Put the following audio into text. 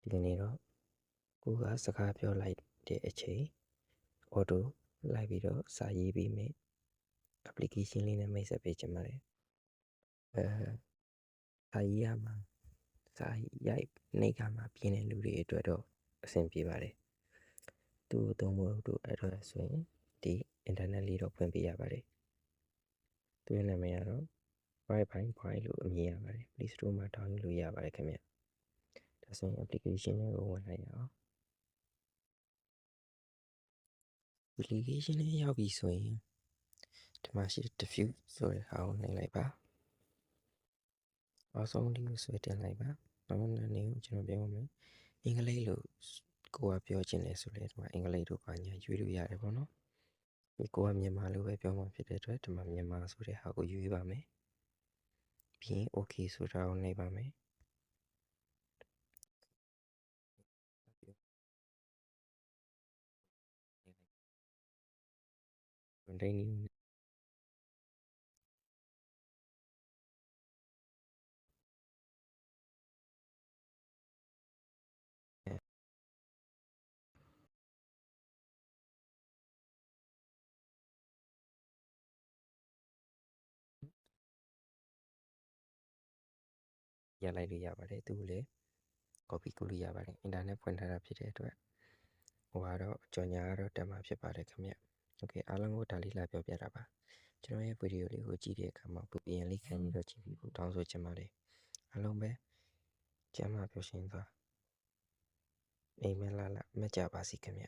ဒီကနေ့တော့ကိုကစကားပြောလိုက်တဲ့အချိန်အော်တိုလိုက်ပြီးတော့စာရေးပေးမယ် application လေးနဲ့မိတ်ဆက်ပေးချင်ပါတယ်အဲစာရေးရမှာစာရိုက်နေကမှာပြင်းတဲ့လူတွေအတွက်တော့အဆင်ပြေပါတယ်သူ့ကိုသုံးဖို့တို့အဲ့တော့ဆိုရင်ဒီ internet လေးတော့ဖွင့်ပေးရပါတယ်သူ့ရဲ့နာမည်ကတော့ Wi-Fi Boy လို့အမည်ရပါတယ် Play Store မှာ download လုပ်ရပါတယ်ခင်ဗျ ဒါဆိုရင် application လေးကိုဝင်လိုက်ရအောင် application လေးရောက်ပြီဆိုရင်ဒီမှာရှိ diffuse ဆိုတဲ့ဟာကိုနှိပ်လိုက်ပါနောက်ဆုံးဒီကိုဆွဲတင်လိုက်ပါနောက်နောက်နေကိုကျွန်တော်ပြောပါမယ်အင်္ဂလိပ်လို့ကိုကပြောချင်တယ်ဆိုလေဒီမှာအင်္ဂလိပ်တို့ပါညာရွေးလို့ရတယ်ပေါ့နော်ဒီကိုကမြန်မာလို့ပဲပြောမှာဖြစ်တဲ့အတွက်ဒီမှာမြန်မာဆိုတဲ့ဟာကိုရွေးပါမယ်ပြီးရင် okay ဆိုတာကိုနှိပ်ပါမယ် ဝန်တိုင်းနီးရလိုက်လို့ရပါတယ်သူ့ကိုလည်း copy ကူလို့ရပါတယ်အင်တာနက်ဖွင့်ထားတာဖြစ်တဲ့အတွက်ဟိုကတော့ကြော်ညာကတော့တက်မှာဖြစ်ပါတယ်ခင်ဗျ โอเคအားလုံးကိုဒါလေးလာပြောပြတာပါကျွန်တော်ရဲ့ဗီဒီယိုလေးကိုကြည့်တဲ့အခါမှာပူပြန်လေးခံပြီးတော့ကြည့်ပြီးဖို့တောင်းဆိုချင်ပါတယ်အားလုံးပဲကျမ်းမာပျော်ရွှင်စွာအိမ်မက်လာလာမက်ကြပါစီခင်ဗျ